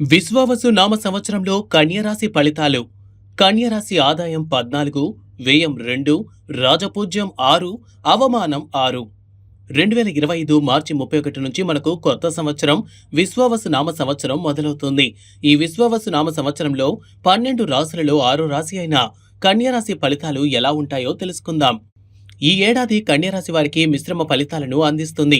విశ్వావసు నామ సంవత్సరంలో కన్యరాశి ఫలితాలు. కన్యరాశి ఆదాయం పద్నాలుగు వ్యయం రెండు రాజపూజ్యం ఆరు అవమానం ఆరు. రెండు వేల ఇరవై ఐదు మార్చి ముప్పై ఒకటి నుంచి మనకు కొత్త సంవత్సరం విశ్వావసు నామ సంవత్సరం మొదలవుతుంది. ఈ విశ్వావసు నామ సంవత్సరంలో పన్నెండు రాశులలో ఆరో రాశి అయిన కన్యరాశి ఫలితాలు ఎలా ఉంటాయో తెలుసుకుందాం. ఈ ఏడాది కన్యరాశి వారికి మిశ్రమ ఫలితాలను అందిస్తుంది.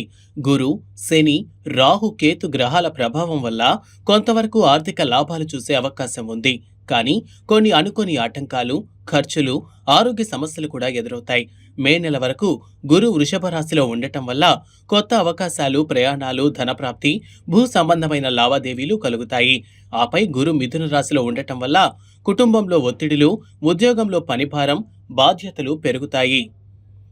గురు శని రాహు కేతు గ్రహాల ప్రభావం వల్ల కొంతవరకు ఆర్థిక లాభాలు చూసే అవకాశం ఉంది. కానీ కొన్ని అనుకోని ఆటంకాలు ఖర్చులు ఆరోగ్య సమస్యలు కూడా ఎదురవుతాయి. మే నెల వరకు గురు వృషభ రాశిలో ఉండటం వల్ల కొత్త అవకాశాలు ప్రయాణాలు ధనప్రాప్తి భూ సంబంధమైన లావాదేవీలు కలుగుతాయి. ఆపై గురు మిథున రాశిలో ఉండటం వల్ల కుటుంబంలో ఒత్తిడిలు ఉద్యోగంలో పనిభారం బాధ్యతలు పెరుగుతాయి.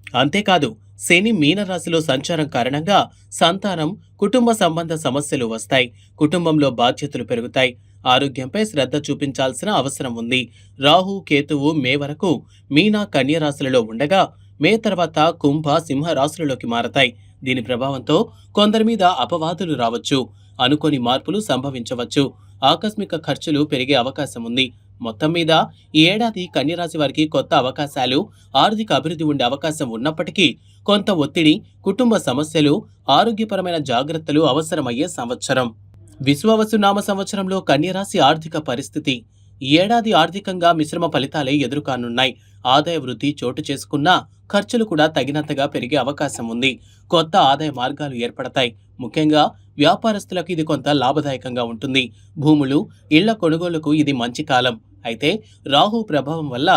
అంతేకాదు శని మీనరాశిలో సంచారం కారణంగా సంతానం కుటుంబ సంబంధ సమస్యలు వస్తాయి. కుటుంబంలో బాధ్యతలు పెరుగుతాయి. ఆరోగ్యంపై శ్రద్ధ చూపించాల్సిన అవసరం ఉంది. రాహు కేతువు మే వరకు మీనా కన్యరాశులలో ఉండగా మే తర్వాత కుంభ సింహ రాశులలోకి మారతాయి. దీని ప్రభావంతో కొందరి మీద అపవాదులు రావచ్చు. అనుకోని మార్పులు సంభవించవచ్చు. ఆకస్మిక ఖర్చులు పెరిగే అవకాశం ఉంది. మొత్తం మీద ఈ ఏడాది కన్యరాశి వారికి కొత్త అవకాశాలు ఆర్థిక అభివృద్ధి ఉండే అవకాశం ఉన్నప్పటికీ కొంత ఒత్తిడి కుటుంబ సమస్యలు ఆరోగ్యపరమైన జాగ్రత్తలు అవసరమయ్యే సంవత్సరం. విశ్వవసు నామ సంవత్సరంలో కన్యరాశి ఆర్థిక పరిస్థితి ఈ ఏడాది ఆర్థికంగా మిశ్రమ ఫలితాలే ఎదురుకానున్నాయి. ఆదాయ వృద్ధి చోటు చేసుకున్నా ఖర్చులు కూడా తగినంతగా పెరిగే అవకాశం ఉంది. కొత్త ఆదాయ మార్గాలు ఏర్పడతాయి. ముఖ్యంగా వ్యాపారస్తులకు ఇది కొంత లాభదాయకంగా ఉంటుంది. భూములు ఇళ్ళ కొనుగోలుకు ఇది మంచి కాలం. అయితే రాహు ప్రభావం వల్ల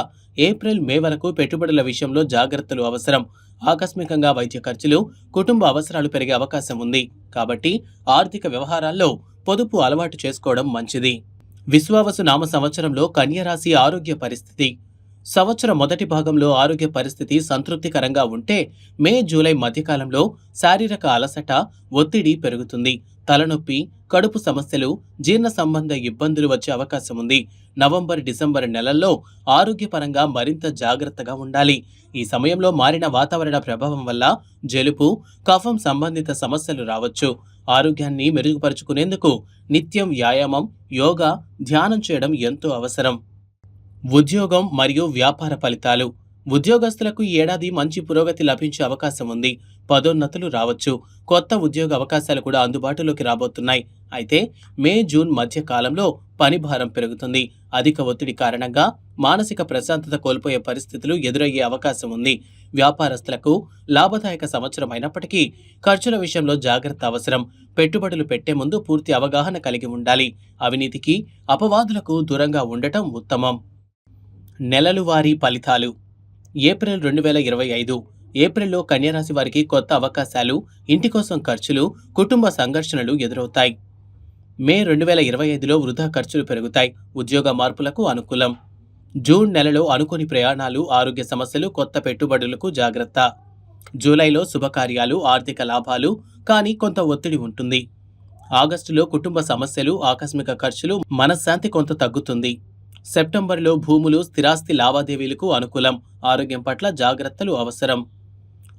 ఏప్రిల్ మే వరకు పెట్టుబడుల విషయంలో జాగ్రత్తలు అవసరం. ఆకస్మికంగా వైద్య ఖర్చులు కుటుంబ అవసరాలు పెరిగే అవకాశం ఉంది. కాబట్టి ఆర్థిక వ్యవహారాల్లో పొదుపు అలవాటు చేసుకోవడం మంచిది. విశ్వావసు నామ సంవత్సరంలో కన్యరాశి ఆరోగ్య పరిస్థితి. సంవత్సరం మొదటి భాగంలో ఆరోగ్య పరిస్థితి సంతృప్తికరంగా ఉంటే మే జూలై మధ్యకాలంలో శారీరక అలసట ఒత్తిడి పెరుగుతుంది. తలనొప్పి కడుపు సమస్యలు జీర్ణ సంబంధ ఇబ్బందులు వచ్చే అవకాశం ఉంది. నవంబర్ డిసెంబర్ నెలల్లో ఆరోగ్యపరంగా మరింత జాగ్రత్తగా ఉండాలి. ఈ సమయంలో మారిన వాతావరణ ప్రభావం వల్ల జలుబు కఫం సంబంధిత సమస్యలు రావచ్చు. ఆరోగ్యాన్ని మెరుగుపరుచుకునేందుకు నిత్యం వ్యాయామం యోగా ధ్యానం చేయడం ఎంతో అవసరం. ఉద్యోగం మరియు వ్యాపార ఫలితాలు. ఉద్యోగస్తులకు ఈ ఏడాది మంచి పురోగతి లభించే అవకాశం ఉంది. పదోన్నతులు రావచ్చు. కొత్త ఉద్యోగ అవకాశాలు కూడా అందుబాటులోకి రాబోతున్నాయి. అయితే మే జూన్ మధ్య కాలంలో పని భారం పెరుగుతుంది. అధిక ఒత్తిడి కారణంగా మానసిక ప్రశాంతత కోల్పోయే పరిస్థితులు ఎదురయ్యే అవకాశం ఉంది. వ్యాపారస్తులకు లాభదాయక సంవత్సరం అయినప్పటికీ ఖర్చుల విషయంలో జాగ్రత్త అవసరం. పెట్టుబడులు పెట్టే ముందు పూర్తి అవగాహన కలిగి ఉండాలి. అవినీతికి అపవాదులకు దూరంగా ఉండటం ఉత్తమం. నెలలు వారీ ఫలితాలు. ఏప్రిల్ రెండు వేల ఇరవై ఐదు ఏప్రిల్లో కన్యరాశి వారికి కొత్త అవకాశాలు ఇంటి కోసం ఖర్చులు కుటుంబ సంఘర్షణలు ఎదురవుతాయి. మే రెండు వేల ఇరవై ఐదులో వృధా ఖర్చులు పెరుగుతాయి. ఉద్యోగ మార్పులకు అనుకూలం. జూన్ నెలలో అనుకోని ప్రయాణాలు ఆరోగ్య సమస్యలు కొత్త పెట్టుబడులకు జాగ్రత్త. జూలైలో శుభకార్యాలు ఆర్థిక లాభాలు కానీ కొంత ఒత్తిడి ఉంటుంది. ఆగస్టులో కుటుంబ సమస్యలు ఆకస్మిక ఖర్చులు మనశ్శాంతి కొంత తగ్గుతుంది. సెప్టెంబర్లో భూములు స్థిరాస్తి లావాదేవీలకు అనుకూలం ఆరోగ్యం పట్ల జాగ్రత్తలు అవసరం.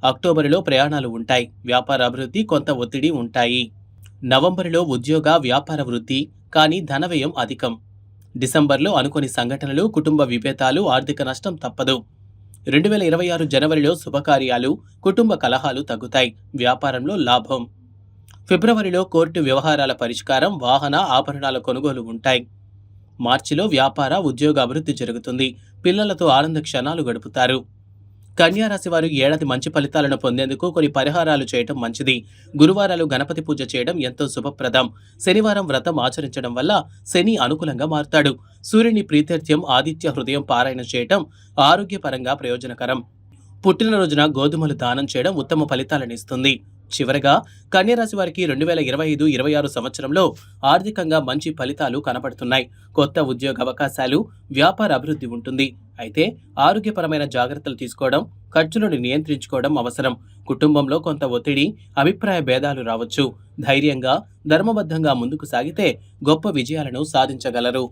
అక్టోబరులో ప్రయాణాలు ఉంటాయి వ్యాపార అభివృద్ధి కొంత ఒత్తిడి ఉంటాయి. నవంబరులో ఉద్యోగ వ్యాపార వృద్ధి కానీ ధన వ్యయం అధికం. డిసెంబర్లో అనుకోని సంఘటనలు కుటుంబ విభేదాలు ఆర్థిక నష్టం తప్పదు. రెండు వేల ఇరవై ఆరు జనవరిలో శుభకార్యాలు కుటుంబ కలహాలు తగ్గుతాయి వ్యాపారంలో లాభం. ఫిబ్రవరిలో కోర్టు వ్యవహారాల పరిష్కారం వాహన ఆభరణాల కొనుగోలు ఉంటాయి. మార్చిలో వ్యాపార ఉద్యోగ అభివృద్ధి జరుగుతుంది. పిల్లలతో ఆనంద క్షణాలు గడుపుతారు. కన్యారాశి వారు ఏడాది మంచి ఫలితాలను పొందేందుకు కొన్ని పరిహారాలు చేయటం మంచిది. గురువారాలు గణపతి పూజ చేయడం ఎంతో శుభప్రదం. శనివారం వ్రతం ఆచరించడం వల్ల శని అనుకూలంగా మారుతాడు. సూర్యుని ప్రీత్యర్థ్యం ఆదిత్య హృదయం పారాయణ చేయటం ఆరోగ్యపరంగా ప్రయోజనకరం. పుట్టినరోజున గోధుమలు దానం చేయడం ఉత్తమ ఫలితాలను ఇస్తుంది. చివరగా కన్యరాశి వారికి రెండు వేల ఇరవై ఐదు ఇరవై ఆరు సంవత్సరంలో ఆర్థికంగా మంచి ఫలితాలు కనబడుతున్నాయి కొత్త ఉద్యోగ అవకాశాలు వ్యాపార అభివృద్ధి ఉంటుంది. అయితే ఆరోగ్యపరమైన జాగ్రత్తలు తీసుకోవడం ఖర్చులను నియంత్రించుకోవడం అవసరం. కుటుంబంలో కొంత ఒత్తిడి అభిప్రాయ భేదాలు రావచ్చు. ధైర్యంగా ధర్మబద్ధంగా ముందుకు సాగితే గొప్ప విజయాలను సాధించగలరు.